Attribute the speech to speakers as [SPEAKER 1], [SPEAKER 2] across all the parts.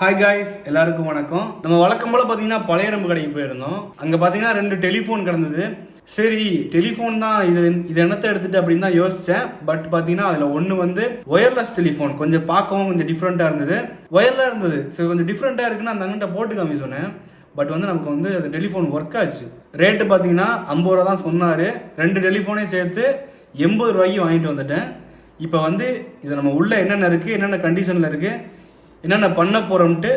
[SPEAKER 1] Hi guys எல்லாருக்கும் வணக்கம். நம்ம வழக்கம் போல் பார்த்தீங்கன்னா பழைய ரம்பு கடைக்கு போயிருந்தோம். அங்கே பார்த்தீங்கன்னா ரெண்டு டெலிஃபோன் கிடந்தது. சரி டெலிஃபோன் தான் இது இது என்னத்தை எடுத்துட்டு அப்படின்னு தான் யோசித்தேன் பட் பார்த்தீங்கன்னா அதில் ஒன்று வந்து ஒயர்லெஸ் டெலிஃபோன் கொஞ்சம் பார்க்கவும் கொஞ்சம் டிஃப்ரெண்ட்டாக இருந்தது. ஒயர்லாக இருந்தது. சரி கொஞ்சம் டிஃப்ரெண்ட்டாக இருக்குன்னு அந்த அண்ணன்ட்ட போட்டு காமி சொன்னேன். பட் வந்து நமக்கு வந்து அந்த டெலிஃபோன் ஒர்க் ஆச்சு. ரேட்டு பார்த்தீங்கன்னா ஐம்பது ரூபா தான் சொன்னார். ரெண்டு டெலிஃபோனையும் சேர்த்து எண்பது ரூபாய்க்கு வாங்கிட்டு வந்துட்டேன். இப்போ வந்து இது நம்ம உள்ளே என்னென்ன இருக்குது என்னென்ன கண்டிஷனில் இருக்குது என்னென்ன பண்ண போகிறோம்ட்டு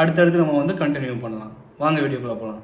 [SPEAKER 1] அடுத்தடுத்து நம்ம வந்து கண்டினியூ பண்ணலாம். வாங்க வீடியோக்குள்ளே போகலாம்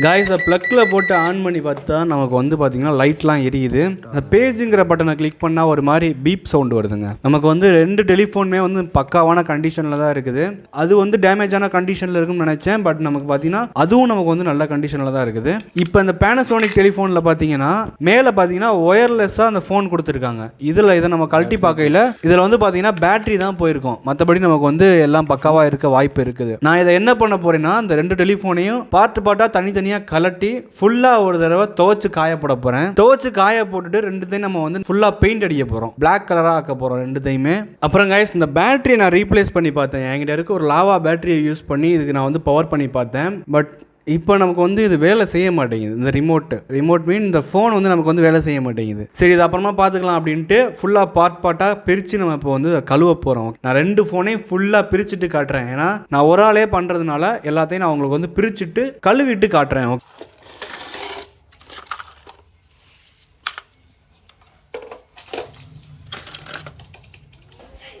[SPEAKER 1] காய்ஸை ப்ளக்கில் போட்டு ஆன் பண்ணி பார்த்தா நமக்கு வந்து பார்த்தீங்கன்னா லைட்லாம் எரியுது. அந்த பேஜுங்கிற பட்டனை கிளிக் பண்ணால் ஒரு மாதிரி பீப் சவுண்டு வருதுங்க. நமக்கு வந்து ரெண்டு டெலிஃபோனுமே வந்து பக்காவான கண்டிஷனில் தான் இருக்குது. அது வந்து டேமேஜான கண்டிஷனில் இருக்கும்னு நினச்சேன். பட் நமக்கு பார்த்தீங்கன்னா அதுவும் நமக்கு வந்து நல்ல கண்டிஷனில் தான் இருக்குது. இப்போ இந்த பேனசோனிக் டெலிஃபோனில் பார்த்தீங்கன்னா மேலே பார்த்தீங்கன்னா ஒயர்லெஸ்ஸாக அந்த ஃபோன் கொடுத்துருக்காங்க. இதில் இதை நம்ம கழட்டி பார்க்கையில் இதில் வந்து பார்த்தீங்கன்னா பேட்டரி தான் போயிருக்கும். மற்றபடி நமக்கு வந்து எல்லாம் பக்காவாக இருக்க வாய்ப்பு இருக்குது. நான் இதை என்ன பண்ண போறேன்னா இந்த ரெண்டு டெலிஃபோனையும் பார்ட்டு பார்ட்டாக தனித்தனியாக கலட்டி ஃபுல்லாக ஒரு தடவை துவச்சு காய போட போகிறேன் துவச்சு காய போட்டுட்டு ரெண்டுத்தையும் நம்ம வந்து ஃபுல்லாக பெயிண்ட் அடிக்க போகிறோம் பிளாக் கலராக ஆக்க போகிறோம் ரெண்டுத்தையுமே அப்புறம் கைஸ் இந்த பேட்டரியை நான் ரீப்ளேஸ் பண்ணி பார்த்தேன். என்கிட்ட இருக்க ஒரு லாவா பேட்டரியை யூஸ் பண்ணி இதுக்கு நான் வந்து பவர் பண்ணி பார்த்தேன். பட் இப்போ நமக்கு வந்து இது வேலை செய்ய மாட்டேங்குது. இந்த ரிமோட்டு ரிமோட் மீன் இந்த ஃபோன் வந்து நமக்கு வந்து வேலை செய்ய மாட்டேங்குது. சரி இது அப்புறமா பார்த்துக்கலாம் அப்படின்ட்டு ஃபுல்லாக பார்ட் பார்ட்டாக பிரித்து நம்ம இப்போ வந்து கழுவ போகிறோம் நான் ரெண்டு ஃபோனையும் ஃபுல்லாக பிரிச்சுட்டு காட்டுறேன். ஏன்னா நான் ஒரு ஆளே பண்ணுறதுனால எல்லாத்தையும் நான் உங்களுக்கு வந்து பிரிச்சுட்டு கழுவிட்டு காட்டுறேன்.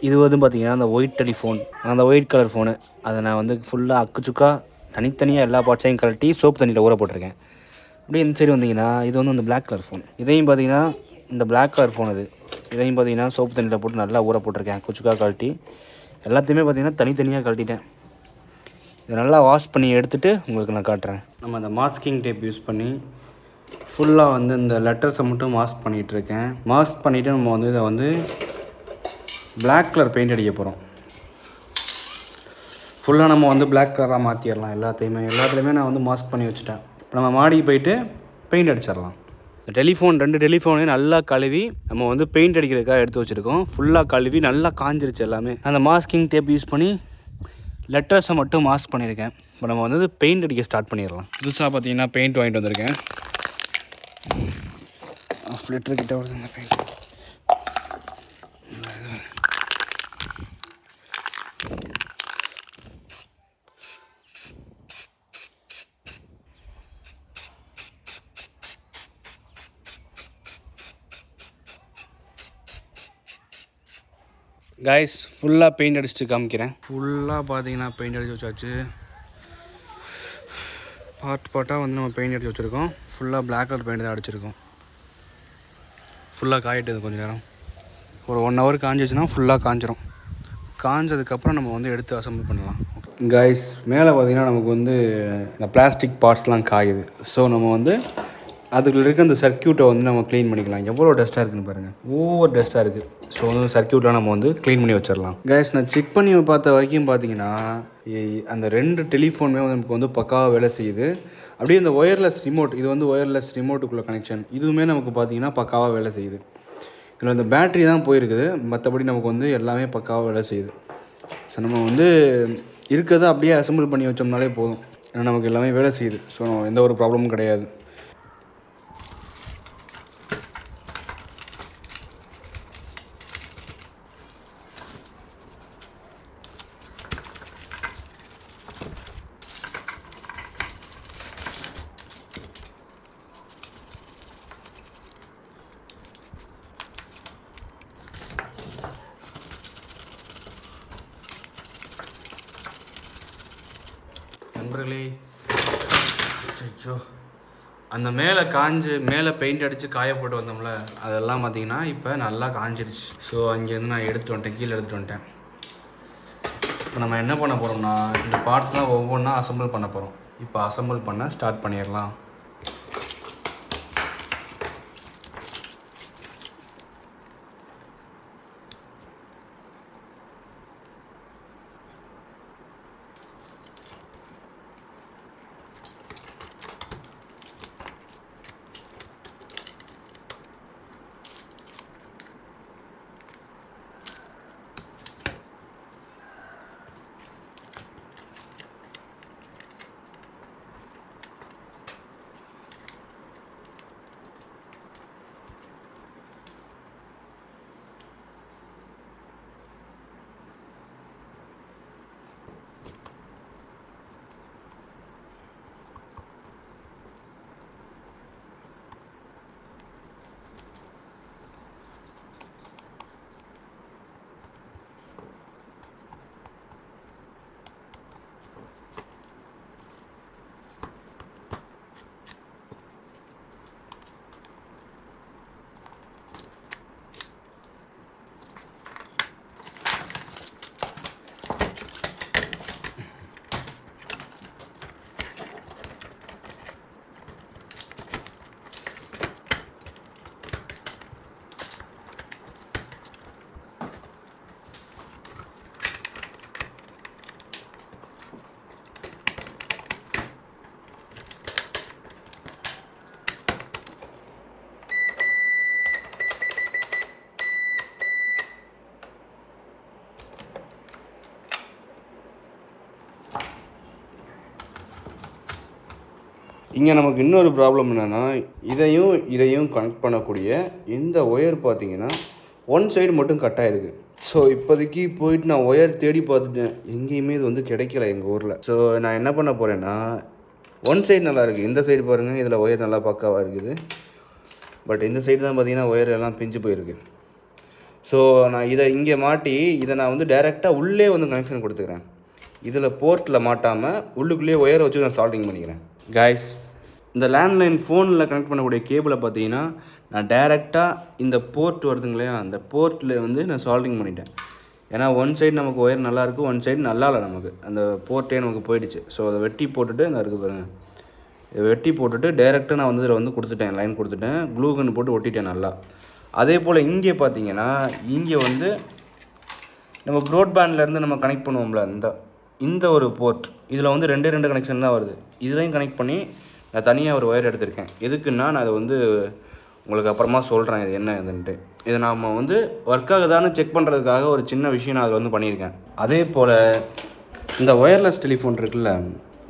[SPEAKER 2] இது வந்து பார்த்தீங்கன்னா அந்த ஒயிட் டெலிஃபோன் அந்த ஒயிட் கலர் ஃபோனு அதை நான் வந்து ஃபுல்லாக அக்குச்சுக்கா தனித்தனியாக எல்லா பார்ட்ஸையும் கழட்டி சோப்பு தண்ணியில் ஊற போட்டிருக்கேன். அப்படியே இந்த சைடு வந்தீங்கன்னா இது வந்து அந்த பிளாக் கலர் ஃபோன் இதையும் பார்த்தீங்கன்னா இந்த பிளாக் கலர் ஃபோன் இது. இதையும் பார்த்தீங்கன்னா சோப்பு தண்ணியில் போட்டு நல்லா ஊற போட்டிருக்கேன். குச்சுக்காக கழட்டி. எல்லாத்தையுமே பார்த்தீங்கன்னா தனித்தனியாக கழட்டிட்டேன். இதை நல்லா வாஷ் பண்ணி எடுத்துகிட்டு உங்களுக்கு நான் காட்டுறேன்.
[SPEAKER 1] நம்ம அந்த மாஸ்கிங் டேப் யூஸ் பண்ணி ஃபுல்லாக வந்து இந்த லெட்டர்ஸை மட்டும் மாஸ்க் பண்ணிகிட்ருக்கேன் மாஸ்க் பண்ணிவிட்டு நம்ம வந்து இதை வந்து பிளாக் கலர் பெயிண்ட் அடிக்க போகிறோம் ஃபுல்லாக நம்ம வந்து பிளாக் கலராக மாற்றிடலாம் எல்லாத்தையுமே. எல்லாத்துலேயுமே நான் வந்து மாஸ்க் பண்ணி வச்சுட்டேன். இப்போ நம்ம மாடிக்கு போயிட்டு பெயிண்ட் அடிச்சிடலாம்.
[SPEAKER 2] இந்த டெலிஃபோன் ரெண்டு டெலிஃபோனையும் நல்லா கழுவி நம்ம வந்து பெயிண்ட் அடிக்கிறதுக்காக எடுத்து வச்சுருக்கோம். ஃபுல்லாக கழுவி நல்லா காஞ்சிருச்சு எல்லாமே. அந்த மாஸ்கிங் டேப் யூஸ் பண்ணி லெட்டர்ஸை மட்டும் மாஸ்க் பண்ணியிருக்கேன். இப்போ நம்ம வந்து பெயிண்ட் அடிக்க ஸ்டார்ட் பண்ணிடலாம். புதுசாக பார்த்தீங்கன்னா பெயிண்ட் வாங்கிட்டு வந்திருக்கேன். ஆஃப் லிட்டர் கிட்ட அந்த பெயிண்ட் கைஸ் ஃபுல்லாக பெயிண்ட் அடிச்சுட்டு காமிக்கிறேன்.
[SPEAKER 1] ஃபுல்லாக பார்த்தீங்கன்னா பெயிண்ட் அடிச்சு வச்சாச்சு. பார்ட் பார்ட்டாக வந்து நம்ம பெயிண்ட் அடிச்சு வச்சுருக்கோம். ஃபுல்லாக Black கலர் பெயிண்ட் தான் அடிச்சிருக்கோம். ஃபுல்லாக காயிட்டுது கொஞ்சம் நேரம். ஒரு ஒன் ஹவர் காஞ்சிச்சுன்னா ஃபுல்லாக காஞ்சிரும். காஞ்சதுக்கப்புறம் நம்ம வந்து எடுத்து அசம்பிள் பண்ணலாம். கைஸ் மேலே பார்த்தீங்கன்னா நமக்கு வந்து இந்த பிளாஸ்டிக் பார்ட்ஸ்லாம் காயுது. ஸோ நம்ம வந்து அதுக்குள்ள இருக்க அந்த சர்க்கியூட்டை வந்து நம்ம க்ளீன் பண்ணிக்கலாம். எவ்வளோ டஸ்ட்டாக இருக்குன்னு பாருங்கள் ஓவர் டஸ்ட்டாக இருக்குது ஸோ வந்து சர்க்கியூட்லாம் நம்ம வந்து க்ளீன் பண்ணி வச்சிடலாம் கேஸ் நான் செக் பண்ணி பார்த்த வரைக்கும் பார்த்தீங்கன்னா அந்த ரெண்டு டெலிஃபோனுமே வந்து நமக்கு வந்து பக்காவாக வேலை செய்யுது. அப்படியே இந்த ஒயர்லெஸ் ரிமோட் இது வந்து ஒயர்லெஸ் ரிமோட்டுக்குள்ள கனெக்ஷன் இதுவுமே நமக்கு பார்த்தீங்கன்னா பக்காவாக வேலை செய்யுது. இதில் இந்த பேட்டரி தான் போயிருக்குது. மற்றபடி நமக்கு வந்து எல்லாமே பக்காவாக வேலை செய்யுது. ஸோ நம்ம வந்து இருக்கிறத அப்படியே அசம்பிள் பண்ணி வச்சோம்னாலே போதும். ஏன்னா நமக்கு எல்லாமே வேலை செய்யுது. ஸோ எந்த ஒரு ப்ராப்ளமும் கிடையாது நண்பர்களே அச்சோ அந்த மேலே காஞ்சு மேலே பெயிண்ட் அடித்து காய போட்டு வந்தோம்ல அதெல்லாம் பார்த்தீங்கன்னா இப்போ நல்லா காஞ்சிருச்சு. ஸோ அங்கேருந்து நான் எடுத்து வந்துட்டேன் கீழே எடுத்துகிட்டு வந்துட்டேன். இப்போ நம்ம என்ன பண்ண போகிறோம்னா இந்த பார்ட்ஸ்லாம் ஒவ்வொன்றா அசம்பிள் பண்ண போகிறோம் இப்போ அசம்பிள் பண்ண ஸ்டார்ட் பண்ணிடலாம். இங்கே நமக்கு இன்னொரு ப்ராப்ளம் என்னென்னா இதையும் இதையும் கனெக்ட் பண்ணக்கூடிய இந்த ஒயர் பார்த்தீங்கன்னா ஒன் சைடு மட்டும் கட் ஆகிருக்கு ஸோ இப்போதைக்கு போயிட்டு நான் ஒயர் தேடி பார்த்துட்டேன். எங்கேயுமே இது வந்து கிடைக்கல எங்கள் ஊரில். ஸோ நான் என்ன பண்ண போகிறேன்னா ஒன் சைடு நல்லா இருக்குது இந்த சைடு பாருங்கள் இதில் ஒயர் நல்லா பக்காவாக இருக்குது. பட் இந்த சைடு தான் பார்த்தீங்கன்னா ஒயர் எல்லாம் பிஞ்சு போயிருக்கு. ஸோ நான் இதை இங்கே மாட்டி இதை நான் வந்து டைரெக்டாக உள்ளே வந்து கனெக்ஷன் கொடுத்துக்கிறேன். இதில் போர்ட்டில் மாட்டாமல் உள்ளுக்குள்ளேயே ஒயரை வச்சு நான் சால்டிங் பண்ணிக்கிறேன். கைஸ் இந்த லேண்ட்லைன் ஃபோனில் கனெக்ட் பண்ணக்கூடிய கேபிளை பார்த்தீங்கன்னா நான் டைரெக்டாக இந்த போர்ட் வருதுங்க இல்லையா? அந்த போர்ட்டில் வந்து நான் சால்டிங் பண்ணிட்டேன். ஏன்னா ஒன் சைடு நமக்கு ஒயர் நல்லாயிருக்கு ஒன் சைடு நல்லா இல்லை நமக்கு. அந்த போர்ட்டே நமக்கு போயிடுச்சு. ஸோ அதை வெட்டி போட்டுட்டு அந்த இருக்குது பாருங்கள் இதை வெட்டி போட்டுட்டு டைரெக்டாக நான் வந்து இதில் வந்து கொடுத்துட்டேன் லைன் கொடுத்துட்டேன். க்ளூ கன் போட்டு ஒட்டிட்டேன் நல்லா. அதே போல் இங்கே பார்த்தீங்கன்னா இங்கே வந்து நம்ம ப்ராட்பேண்ட்லேருந்து நம்ம கனெக்ட் பண்ணுவோம்ல இந்த இந்த ஒரு போர்ட் இதில் வந்து ரெண்டே ரெண்டு கனெக்ஷன் தான் வருது. இதுலையும் கனெக்ட் பண்ணி நான் தனியாக ஒரு ஒயர் எடுத்திருக்கேன். எதுக்குன்னா நான் அதை வந்து உங்களுக்கு அப்புறமா சொல்கிறேன் இது என்ன இதுன்ட்டு. இதை நாம் வந்து ஒர்க் ஆகுதான்னு செக் பண்ணுறதுக்காக ஒரு சின்ன விஷயம் நான் அதில் வந்து பண்ணியிருக்கேன். அதே போல் இந்த ஒயர்லெஸ் டெலிஃபோன் இருக்குல்ல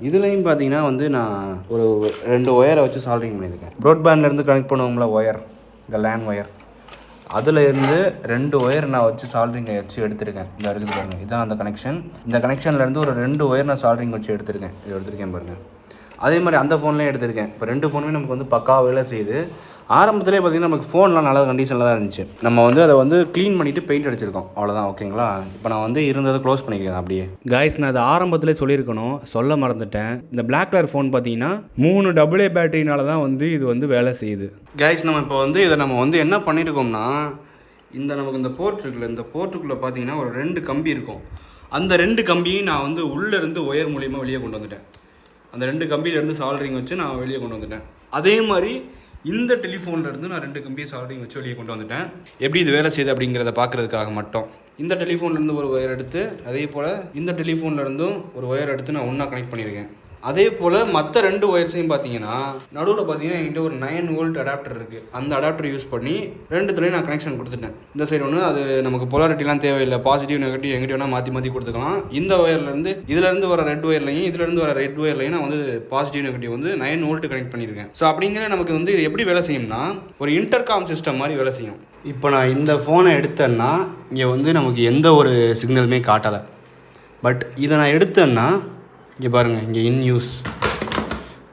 [SPEAKER 1] இதுலேயும் பார்த்தீங்கன்னா வந்து நான் ஒரு ரெண்டு ஒயரை வச்சு சால்விங் பண்ணியிருக்கேன். ப்ராட்பேண்ட்லேருந்து கனெக்ட் பண்ணுவோம்ல ஒயர் இந்த லேண்ட் ஒயர் அதில் இருந்து ரெண்டு ஒயர் நான் வச்சு சால்ட்ரிங்கை வச்சு எடுத்திருக்கேன். இந்த இருக்குது பாருங்க. இதுதான் அந்த கனெக்ஷன் இந்த கனெக்ஷன்லேருந்து ஒரு ரெண்டு ஒயர் நான் சால்ட்ரிங் வச்சு எடுத்திருக்கேன். இது எடுத்திருக்கேன் பாருங்கள் அதே மாதிரி அந்த ஃபோன்லேயும் எடுத்திருக்கேன். இப்போ ரெண்டு ஃபோனுமே நமக்கு வந்து பக்கா வேலை செய்யுது. ஆரம்பத்திலே பார்த்தீங்கன்னா நமக்கு ஃபோன்லாம் நல்ல கண்டிஷனில் தான் இருந்துச்சு. நம்ம வந்து அதை வந்து க்ளீன் பண்ணிவிட்டு பெயிண்ட் அடிச்சிருக்கோம். அவ்வளோதான் ஓகேங்களா இப்போ நான் வந்து இருந்ததை க்ளோஸ் பண்ணிக்கிறேன் அப்படியே. காய்ஸ் நான் அதை ஆரம்பத்திலே சொல்லியிருக்கணும். சொல்ல மறந்துட்டேன். இந்த Black கலர் ஃபோன் பார்த்தீங்கன்னா மூணு டபுள் ஏ பேட்டரினால தான் வந்து இது வந்து வேலை செய்யுது. காய்ஸ் நம்ம இப்போ வந்து இதை நம்ம வந்து என்ன பண்ணியிருக்கோம்னா இந்த நமக்கு இந்த போர்ட் இருக்குல்ல இந்த போர்ட்டுக்குள்ளே பார்த்தீங்கன்னா ஒரு ரெண்டு கம்பி இருக்கும். அந்த ரெண்டு கம்பியும் நான் வந்து உள்ளே இருந்து ஒயர் மூலியமாக வெளியே கொண்டு வந்துட்டேன். அந்த ரெண்டு கம்பியிலேருந்து சால்ட்ரிங் வச்சு நான் வெளியே கொண்டு வந்துட்டேன். அதே மாதிரி இந்த டெலிஃபோன்ல இருந்து நான் ரெண்டு கம்பியை சால்ட்ரிங் வச்சு வெளியே கொண்டு வந்துட்டேன். எப்படி இது வேலை செய்யுது அப்படிங்கிறத பார்க்கறதுக்காக மட்டும். இந்த டெலிஃபோன்ல இருந்து ஒரு ஒயர் எடுத்து அதே போல் இந்த டெலிஃபோன்ல இருந்தும் ஒரு ஒயர் எடுத்து நான் ஒன்றா கனெக்ட் பண்ணியிருக்கேன். அதே போல் மற்ற ரெண்டு ஒயர்ஸையும் பார்த்தீங்கன்னா நடுவில் பார்த்தீங்கன்னா என்கிட்ட ஒரு நைன் வோல்ட் அடாப்டர் இருக்குது அந்த அடாப்டர் யூஸ் பண்ணி ரெண்டுத்துலேயும் நான் கனெக்ஷன் கொடுத்துட்டேன். இந்த சைடு ஒன்று அது நமக்கு பொலாரிட்டிலாம் தேவையில்லை. பாசிட்டிவ் நெகட்டிவ் எங்கிட்ட வேணால் மாற்றி மாற்றி கொடுத்துக்கலாம். இந்த ஒயர்லேருந்து இதுலேருந்து வர ரெட் ஒயர்லையும் இதுலேருந்து வர ரெட் ஒயர்லையும் நான் வந்து பாசிட்டிவ் நெகட்டிவ் வந்து நைன் வோல்ட் கனெக்ட் பண்ணியிருக்கேன். ஸோ அப்படிங்கிற நமக்கு வந்து இது எப்படி வேலை செய்யும்னா ஒரு இன்டர்காம் சிஸ்டம் மாதிரி வேலை செய்யும். இப்போ நான் இந்த ஃபோனை எடுத்தேன்னா இங்கே வந்து நமக்கு எந்த ஒரு சிக்னலுமே காட்டலை. பட் இதை நான் எடுத்தேன்னா இங்கே பாருங்கள் இங்கே இன் யூஸ்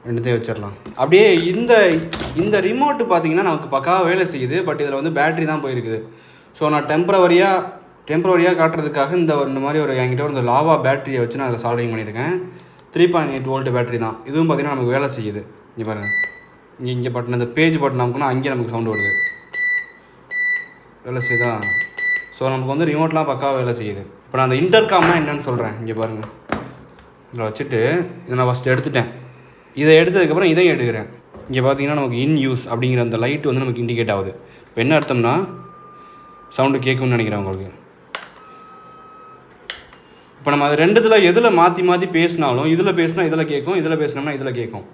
[SPEAKER 1] ரெண்டுத்தையும் வச்சிடலாம் அப்படியே இந்த இந்த ரிமோட்டு பார்த்தீங்கன்னா நமக்கு பக்காவாக வேலை செய்யுது பட் இதில் வந்து பேட்ரி தான் போயிருக்குது. ஸோ நான் டெம்பரவரியாக டெம்பரவரியாக காட்டுறதுக்காக இந்த ஒரு- இந்த மாதிரி ஒரு என்கிட்ட ஒரு இந்த லாவா பேட்டரியை வச்சு நான் அதில் சால்விங் பண்ணியிருக்கேன். Three point eight volt battery தான். இதுவும் பார்த்தீங்கன்னா நமக்கு வேலை செய்யுது. இங்கே பாருங்கள் இங்கே இங்கே பட்டன் இந்த பேஜ் பட்டன் நமக்குன்னா அங்கேயே நமக்கு சவுண்டு வருது. வேலை செய்யுதா? ஸோ நமக்கு வந்து ரிமோட்லாம் பக்காவாக வேலை செய்யுது. இப்போ நான் அந்த இன்டர்காம்னா என்னென்னு சொல்கிறேன் இங்கே பாருங்கள் இதில் வச்சுட்டு இதை நான் ஃபஸ்ட்டு எடுத்துட்டேன். இதை எடுத்ததுக்கப்புறம் இதையும் எடுக்கிறேன். இங்கே பார்த்தீங்கன்னா நமக்கு இன் யூஸ் அப்படிங்கிற அந்த லைட் வந்து நமக்கு இண்டிகேட் ஆகுது. இப்போ என்ன அர்த்தம்னா சவுண்டு கேட்கும்னு நினைக்கிறேன் உங்களுக்கு. இப்போ நம்ம அது ரெண்டுத்தில் எதில் மாற்றி மாற்றி பேசினாலும் இதில் பேசினா இதில் கேட்கும் இதில் பேசினோம்னா இதில் கேட்கும்.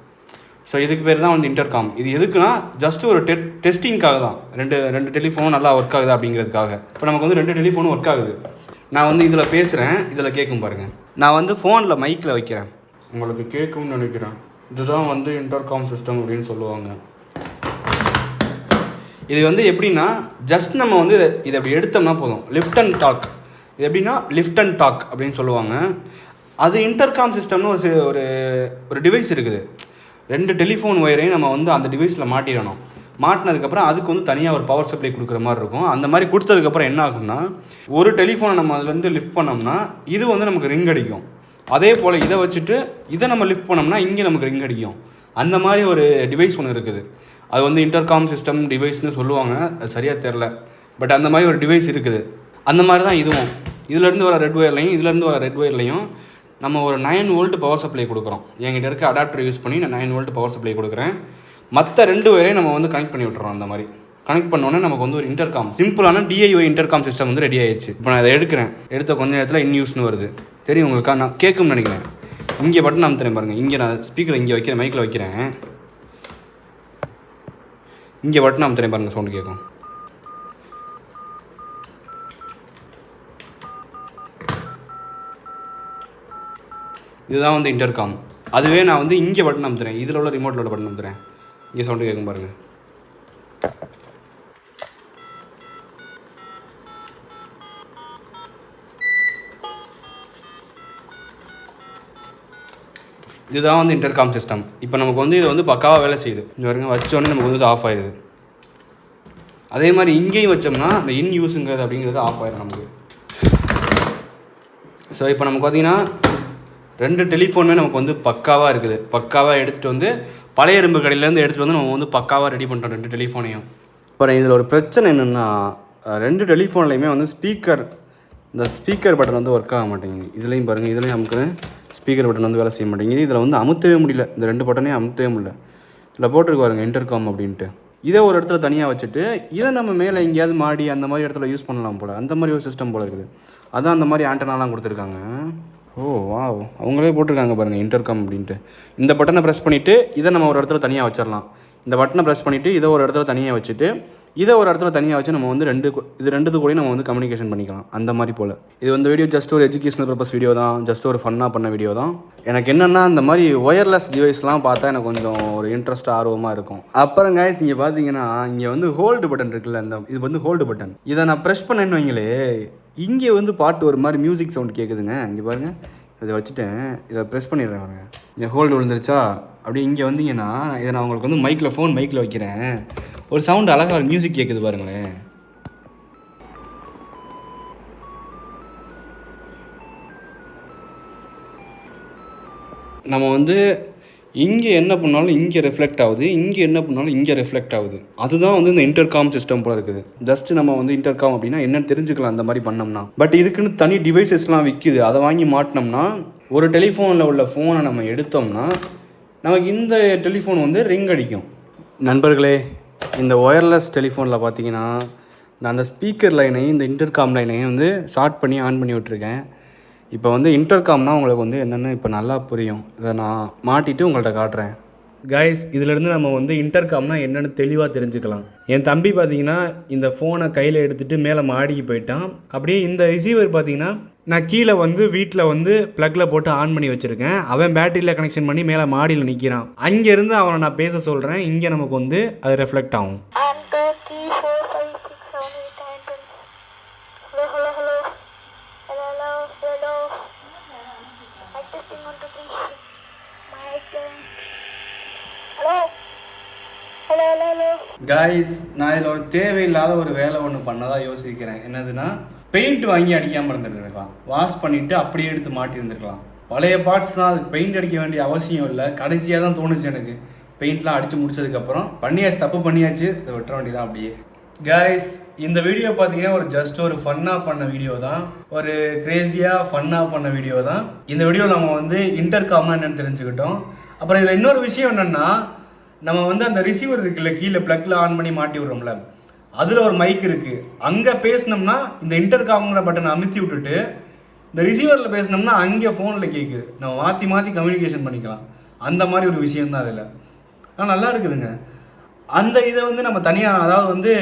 [SPEAKER 1] ஸோ இதுக்கு பேர் தான் வந்து இன்டர்காம் இது எதுக்குன்னா ஜஸ்ட் ஒரு டெ டெஸ்டிங்காக தான். ரெண்டு ரெண்டு டெலிஃபோனும் நல்லா ஒர்க் ஆகுது அப்படிங்கிறதுக்காக. இப்போ நமக்கு வந்து ரெண்டு டெலிஃபோனும் ஒர்க் ஆகுது. நான் வந்து இதில் பேசுகிறேன் இதில் கேட்கும் பாருங்கள் நான் வந்து ஃபோனில் மைக்கில் வைக்கிறேன். உங்களுக்கு கேட்கும்னு நினைக்கிறேன். இதுதான் வந்து இன்டர்காம் சிஸ்டம் அப்படின்னு சொல்லுவாங்க. இது வந்து எப்படின்னா ஜஸ்ட் நம்ம வந்து இதை அப்படி எடுத்தோம்னா போதும். லிஃப்ட் அண்ட் டாக் இது எப்படின்னா லிஃப்ட் அண்ட் டாக் அப்படின்னு சொல்லுவாங்க. அது இன்டர்காம் சிஸ்டம்னு ஒரு ஒரு ஒரு டிவைஸ் இருக்குது. ரெண்டு டெலிஃபோன் ஒயரையும் நம்ம வந்து அந்த டிவைஸில் மாட்டிடணும். மாட்டினதுக்கப்புறம் அதுக்கு வந்து தனியாக ஒரு பவர் சப்ளை கொடுக்குற மாதிரி இருக்கும். அந்த மாதிரி கொடுத்ததுக்கப்புறம் என்ன ஆகும்னா ஒரு டெலிஃபோனை நம்ம அதுலேருந்து லிஃப்ட் பண்ணோம்னா இது வந்து நமக்கு ரிங் அடிக்கும். அதே போல் இதை வச்சுட்டு இதை நம்ம லிஃப்ட் பண்ணோம்னா இங்கே நமக்கு ரிங் அடிக்கும். அந்த மாதிரி ஒரு டிவைஸ் ஒன்று இருக்குது. அது வந்து இன்டர்காம் சிஸ்டம் டிவைஸ்னு சொல்லுவாங்க. அது சரியாக தெரில பட் அந்த மாதிரி ஒரு டிவைஸ் இருக்குது. அந்த மாதிரி தான் இதுவும். இதுலேருந்து வர ரெட் ஒயர்லையும் இதுலேருந்து வர ரெட் ஒயர்லையும் நம்ம ஒரு நைன் வோல்ட் பவர் சப்ளை கொடுக்குறோம். என்கிட்ட இருக்க அடாப்டர் யூஸ் பண்ணி நான் நைன் வோல்ட் பவர் சப்ளை கொடுக்குறேன். மற்ற ரெண்டு ஒயரையும் நம்ம வந்து கனெக்ட் பண்ணி விட்டுறோம் அந்த மாதிரி. கனெக்ட் பண்ணோன்னே நமக்கு வந்து ஒரு இன்டர்காம் சிம்பிளான டிஐஓ இன்டர்காம் சிஸ்டம் வந்து ரெடி ஆயிடுச்சு. இப்போ நான் இதை எடுக்கிறேன். எடுத்த கொஞ்ச நேரத்தில் இன் யூஸ்னு வருது. தெரியும் உங்களுக்கா? நான் கேட்கும்னு நினைக்கிறேன். இங்கே பட்டன் அமுத்துறேன் பாருங்கள் இங்கே நான் ஸ்பீக்கரை இங்கே வைக்கிறேன் மைக்கில் வைக்கிறேன். இங்கே பட்டன் அமுத்துறேன் பாருங்கள் சவுண்டு கேட்கும். இதுதான் வந்து இன்டர்காம் அதுவே நான் வந்து இங்கே பட்டன் அமுத்துறேன். இதில் உள்ள ரிமோட்டில் உள்ள பட்டன் அமுத்துறேன். இங்கே சவுண்டு கேட்கும் பாருங்கள் இதுதான் வந்து இன்டர்காம் சிஸ்டம் இப்போ நமக்கு வந்து இது வந்து பக்காவாக வேலை செய்யுது. இங்கே வரைக்கும் வச்சோடனே நமக்கு வந்து ஆஃப் ஆயிடுது. அதே மாதிரி இங்கேயும் வச்சோம்னா அந்த இன் யூஸுங்கிறது அப்படிங்கிறது ஆஃப் ஆயிடும் நமக்கு. ஸோ இப்போ நமக்கு பார்த்தீங்கன்னா ரெண்டு டெலிஃபோனுமே நமக்கு வந்து பக்காவாக இருக்குது. பக்காவாக எடுத்துகிட்டு வந்து பழைய இரும்பு கடையிலேருந்து எடுத்துகிட்டு வந்து நம்ம வந்து பக்காவாக ரெடி பண்ணுறோம் ரெண்டு டெலிஃபோனையும் அப்புறம் இதில் ஒரு பிரச்சனை என்னென்னா ரெண்டு டெலிஃபோன்லையுமே வந்து ஸ்பீக்கர் இந்த ஸ்பீக்கர் பட்டன் வந்து ஒர்க் ஆக மாட்டேங்குது. இதுலேயும் பாருங்கள் இதுலேயும் அமுக்குறேன். ஸ்பீக்கர் பட்டன் வந்து வேலை செய்ய மாட்டேங்குது. இதில் வந்து அமுத்தவே முடியல. இந்த ரெண்டு பட்டனையும் அமுத்தவே முடியல. இதில் போட்டிருக்கு பாருங்க இன்டர்காம் அப்படின்ட்டு. இதை ஒரு இடத்துல தனியாக வச்சுட்டு இதை நம்ம மேலே எங்கேயாவது மாடி அந்த மாதிரி இடத்துல யூஸ் பண்ணலாம் போல். அந்த மாதிரி ஒரு சிஸ்டம் போல் இருக்குது. அதான் அந்த மாதிரி ஆண்டனாலாம் கொடுத்துருக்காங்க. ஓ வா அவங்களே போட்டிருக்காங்க பாருங்கள் இன்டர்காம் அப்படின்ட்டு. இந்த பட்டனை ப்ரெஸ் பண்ணிவிட்டு இதை நம்ம ஒரு இடத்துல தனியாக வச்சிடலாம். இந்த பட்டனை ப்ரெஸ் பண்ணிவிட்டு இதை ஒரு இடத்துல தனியாக வச்சுட்டு இதை ஒரு இடத்துல தனியாக வச்சு நம்ம வந்து ரெண்டு இது ரெண்டுத்து கூட நம்ம வந்து கம்யூனிகேஷன் பண்ணிக்கலாம். அந்த மாதிரி போல். இது வந்து வீடியோ ஜஸ்ட் ஒரு எஜுகேஷனல் பர்பஸ் வீடியோ தான். ஜஸ்ட் ஒரு ஃபன்னாக பண்ண வீடியோ தான். எனக்கு என்னென்னா இந்த மாதிரி ஒயர்லெஸ் டிவைஸ்லாம் பார்த்தா எனக்கு கொஞ்சம் ஒரு இன்ட்ரெஸ்ட் ஆர்வமாக இருக்கும். அப்புறம் guys இங்கே பார்த்தீங்கன்னா இங்கே வந்து ஹோல்டு பட்டன் இருக்குல்ல இந்த இது வந்து ஹோல்டு பட்டன் இதை நான் ப்ரெஸ் பண்ணேன்னு வைங்களே இங்கே வந்து பாட்டு ஒரு மாதிரி மியூசிக் சவுண்ட் கேட்குதுங்க இங்கே பாருங்க. இதை வச்சுட்டேன். இதை ப்ரெஸ் பண்ணிடுறேன் பாருங்க. இங்கே ஹோல்டு விழுந்துருச்சா? அப்படி இங்கே வந்தீங்கன்னா இதை நான் உங்களுக்கு வந்து மைக்கில் ஃபோன் மைக்கில் வைக்கிறேன். ஒரு சவுண்டு அழகாக ஒரு மியூசிக் கேட்குது பாருங்களேன். நம்ம வந்து இங்கே என்ன பண்ணாலும் இங்கே ரெஃப்ளெக்ட் ஆகுது இங்கே என்ன பண்ணாலும் இங்கே ரிஃப்ளெக்ட் ஆகுது. அதுதான் வந்து இந்த இன்டர்காம் சிஸ்டம் போல இருக்குது. ஜஸ்ட் நம்ம வந்து இன்டர்காம் அப்படின்னா என்னன்னு தெரிஞ்சுக்கலாம் அந்த மாதிரி பண்ணோம்னா. பட் இதுக்குன்னு தனி டிவைசஸ்லாம் விற்கிது அதை வாங்கி மாட்டினோம்னா ஒரு டெலிஃபோனில் உள்ள ஃபோனை நம்ம எடுத்தோம்னா நமக்கு இந்த டெலிஃபோன் வந்து ரிங் அடிக்கும். நண்பர்களே இந்த ஒயர்லெஸ் டெலிஃபோனில் பார்த்தீங்கன்னா நான் அந்த ஸ்பீக்கர் லைனையும் இந்த இன்டர்காம் லைனையும் வந்து ஷார்ட் பண்ணி ஆன் பண்ணி விட்ருக்கேன் இப்போ வந்து இன்டர்காம்னா உங்களுக்கு வந்து என்னென்னு இப்போ நல்லா புரியும். இதை நான் மாட்டிட்டு உங்கள்கிட்ட காட்டுறேன். கைஸ் இதிலேருந்து நம்ம வந்து இன்டர்காம்னா என்னென்னு தெளிவாக தெரிஞ்சுக்கலாம். என் தம்பி பார்த்தீங்கன்னா இந்த ஃபோனை கையில் எடுத்துகிட்டு மேலே மாடிக்கு போயிட்டான். அப்படியே இந்த ரிசீவர் பார்த்தீங்கன்னா நான் கீழே வந்து வீட்டில் வந்து ப்ளக்கில் போட்டு ஆன் பண்ணி வச்சுருக்கேன். அவன் பேட்டரியில் கனெக்ஷன் பண்ணி மேலே மாடியில் நிற்கிறான் அங்கேருந்து அவனை நான் பேச சொல்கிறேன் இங்கே நமக்கு வந்து அது ரெஃப்ளெக்ட் ஆகும்
[SPEAKER 3] One, two, three, four, five, six, seven, eight, nine, ten. Hello, hello, hello. Hello, hello, hello. Mic testing, one, two, three. Mic. Hello.
[SPEAKER 1] Guys நான் இதில் ஒரு தேவையில்லாத ஒரு வேலை ஒன்று பண்ணதாக யோசிக்கிறேன். என்னதுன்னா பெயிண்ட் வாங்கி அடிக்காமல் இருந்திருந்திருக்கலாம். வாஷ் பண்ணிவிட்டு அப்படியே எடுத்து மாட்டியிருந்துருக்கலாம் பழைய பார்ட்ஸ் தான் அதுக்கு பெயிண்ட் அடிக்க வேண்டிய அவசியம் இல்லை. கடைசியாக தான் தோணுச்சு எனக்கு. பெயிண்ட்லாம் அடித்து முடிச்சதுக்கப்புறம் பண்ணியாச்சு தப்பு பண்ணியாச்சு இதை வெட்ட வேண்டியதான் அப்படியே. கேஸ் இந்த வீடியோ பார்த்தீங்கன்னா ஒரு ஜஸ்ட் ஒரு ஃபன்னாக பண்ண வீடியோ தான். ஒரு க்ரேஸியாக ஃபன்னாக பண்ண வீடியோ தான். இந்த வீடியோ நம்ம வந்து இன்டர்காம்னா என்னன்னு தெரிஞ்சுக்கிட்டோம். அப்புறம் இதில் இன்னொரு விஷயம் என்னென்னா நம்ம வந்து அந்த ரிசீவர் இருக்குல்ல கீழே ப்ளக்கில் ஆன் பண்ணி மாட்டி விட்றோம்ல. அதில் ஒரு மைக் இருக்குது அங்கே பேசினோம்னா இந்த இன்டர் காம்ங்கிற பட்டனை அமுத்தி விட்டுட்டு இந்த ரிசீவரில் பேசினோம்னா அங்கே ஃபோனில் கேட்குது நம்ம மாற்றி மாற்றி கம்யூனிகேஷன் பண்ணிக்கலாம். அந்த மாதிரி ஒரு விஷயம் தான் அதில். ஆனால் நல்லா இருக்குதுங்க. அந்த இதை வந்து நம்ம தனியாக அதாவது வந்து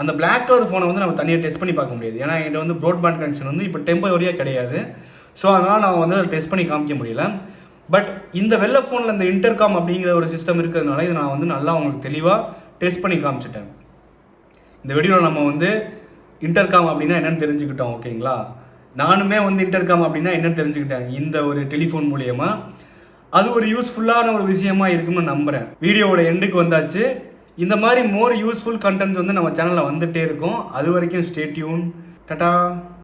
[SPEAKER 1] அந்த பிளாக் கலர் ஃபோனை வந்து நம்ம தனியாக டெஸ்ட் பண்ணி பார்க்க முடியாது. ஏன்னா என்கிட்ட வந்து ப்ராட்பேண்ட் கனெக்ஷன் வந்து இப்போ டெம்பரரியாக கிடையாது. ஸோ அதனால் நான் வந்து டெஸ்ட் பண்ணி காமிக்க முடியல. பட் இந்த வெள்ளை ஃபோனில் இந்த இன்டர்காம் அப்படிங்கிற ஒரு சிஸ்டம் இருக்கிறதுனால இதை நான் வந்து நல்லா உங்களுக்கு தெளிவாக டெஸ்ட் பண்ணி காமிச்சிட்டேன். இந்த வீடியோவில் நம்ம வந்து இன்டர்காம் அப்படின்னா என்னன்னு தெரிஞ்சுக்கிட்டோம் ஓகேங்களா நானுமே வந்து இன்டர்காம் அப்படின்னா என்னென்னு தெரிஞ்சுக்கிட்டேன் இந்த ஒரு டெலிஃபோன் மூலியமாக அது ஒரு யூஸ்ஃபுல்லான ஒரு விஷயமா இருக்கும்னு நம்புகிறேன் வீடியோவோட எண்டுக்கு வந்தாச்சு. இந்த மாதிரி மோர் யூஸ்ஃபுல் கண்டென்ட்ஸ் வந்து நம்ம சேனலில் வந்துகிட்டே இருக்கும். அது வரைக்கும் ஸ்டே டியூன் டட்டா